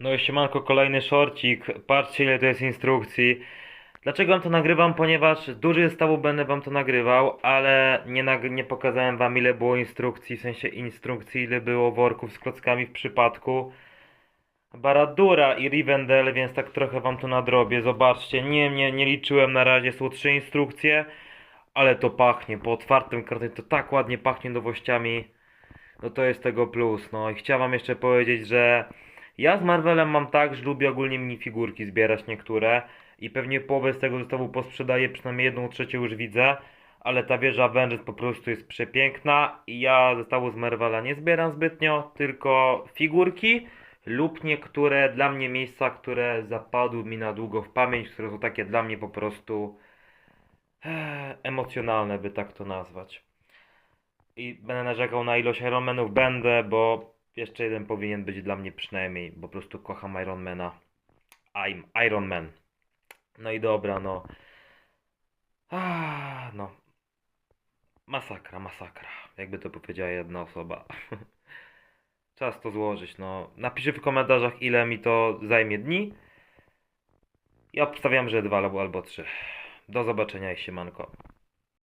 No i siemanko, kolejny shorcik. Patrzcie ile to jest instrukcji. Dlaczego wam to nagrywam? Ponieważ duży zestawu będę wam to nagrywał, ale nie, nie pokazałem wam ile było instrukcji, w sensie instrukcji, ile było worków z klockami w przypadku Baradura i Rivendell, więc tak trochę wam to nadrobię. Zobaczcie, nie, nie, nie liczyłem na razie, są trzy instrukcje, ale to pachnie, po otwartym kartonie to tak ładnie pachnie nowościami. No to jest tego plus, no i chciałem wam jeszcze powiedzieć, że ja z Marvelem mam tak, że lubię ogólnie minifigurki zbierać niektóre i pewnie połowę z tego zestawu posprzedaję, przynajmniej jedną trzecią już widzę, ale ta wieża Avengers po prostu jest przepiękna i ja zestawu z Marvela nie zbieram zbytnio, tylko figurki lub niektóre dla mnie miejsca, które zapadły mi na długo w pamięć, które są takie dla mnie po prostu eh, emocjonalne, by tak to nazwać. I będę narzekał na ilość Ironmanów, będę, bo jeszcze jeden powinien być dla mnie przynajmniej. Po prostu kocham Ironmana. I'm Iron Man. No i dobra, no. Ah, no. Masakra, masakra. Jakby to powiedziała jedna osoba. Czas to złożyć, no. Napiszę w komentarzach, ile mi to zajmie dni. Ja obstawiam, że dwa albo, albo trzy. Do zobaczenia i siemanko.